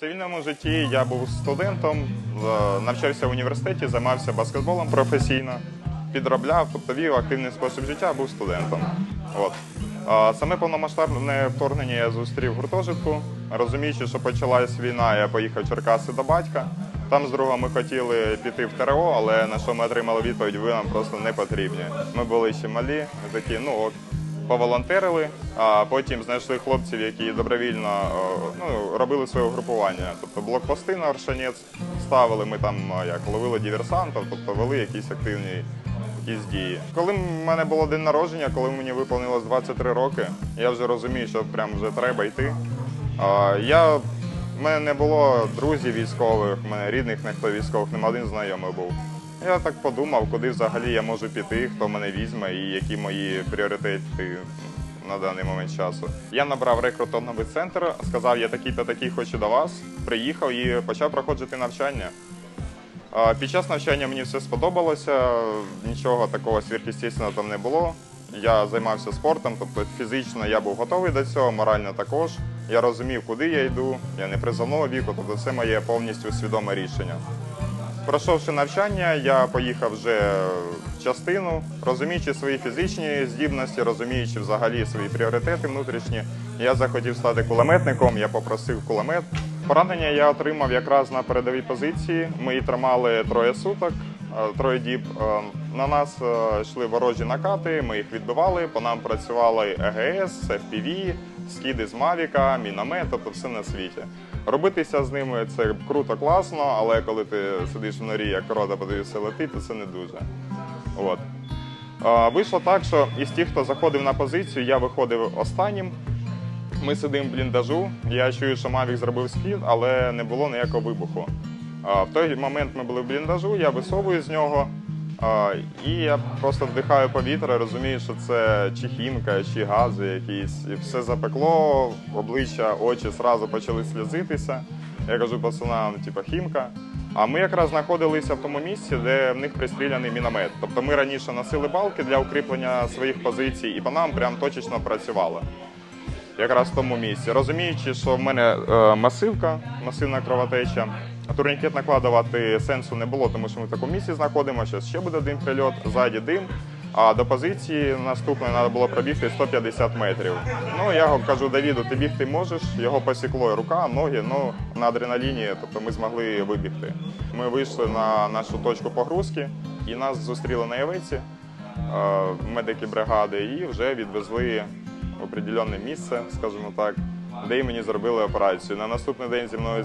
Цивільному житті я був студентом, навчався в університеті, займався баскетболом професійно, підробляв, тобто вів активний спосіб життя, був студентом. От. Саме повномасштабне вторгнення я зустрів в гуртожитку. Розуміючи, що почалась війна, я поїхав в Черкаси до батька. Там з другом ми хотіли піти в ТРО, але на що ми отримали відповідь, ви нам просто не потрібні. Ми були ще малі, такі, ну ок, поволонтерили, а потім знайшли хлопців, які добровільно е, ну, робили своє угрупування. Тобто блокпости на Оршанець ставили, ми там е, як ловили диверсантів, тобто вели якісь активні якісь дії. Коли в мене було день народження, коли мені виповнилось 23 роки, я вже розумію, що прям вже треба йти. Я, в мене не було друзів військових, в мене рідних ніхто військових, нема один знайомий був. Я так подумав, куди взагалі я можу піти, хто мене візьме і які мої пріоритети на даний момент часу. Я набрав рекрутинговий центр, сказав, я такий-то такий хочу до вас. Приїхав і почав проходити навчання. Під час навчання мені все сподобалося, нічого такого сверхъестественного там не було. Я займався спортом, тобто фізично я був готовий до цього, морально також. Я розумів, куди я йду, я не призовного віку, тобто це моє повністю свідоме рішення. Пройшовши навчання, я поїхав вже в частину, розуміючи свої фізичні здібності, розуміючи взагалі свої пріоритети внутрішні. Я захотів стати кулеметником, я попросив кулемет. Поранення я отримав якраз на передовій позиції. Ми її тримали троє суток, е, троє діб. Е, На нас е, йшли ворожі накати, ми їх відбивали. По нам працювали ЕГС, FPV, скиди з Мавіка, міномет, тобто все на світі. Робитися з ними це круто, класно, але коли ти сидиш в норі, як корода подивишся летить, то це не дуже. От. Вийшло так, що із тих, хто заходив на позицію, я виходив останнім. Ми сидимо в бліндажу. Я чую, що Мавік зробив скид, але не було ніякого вибуху. В той момент ми були в бліндажу, я висовую з нього. І я просто вдихаю повітря, розумію, що це чи хімка, чи гази якісь. І все запекло, обличчя, очі зразу почали сльозитися. Я кажу пацанам, типу, хімка. А ми якраз знаходилися в тому місці, де в них пристріляний міномет. Тобто ми раніше носили балки для укріплення своїх позицій, і по нам прям точечно працювало якраз в тому місці. Розуміючи, що в мене е, масивка, масивна кровотеча, турнікет накладувати сенсу не було, тому що ми в такому місці знаходимося. Ще буде один прильот, ззаді дим. А до позиції наступної треба було пробігти 150 метрів. Ну я кажу, Давіду, ти бігти можеш. Його посікло рука, ноги. Ну на адреналіні, тобто ми змогли вибігти. Ми вийшли на нашу точку погрузки і нас зустріли на Явиці, е, медики бригади, і вже відвезли определенне місце, скажімо так, де й мені зробили операцію. На наступний день зі мною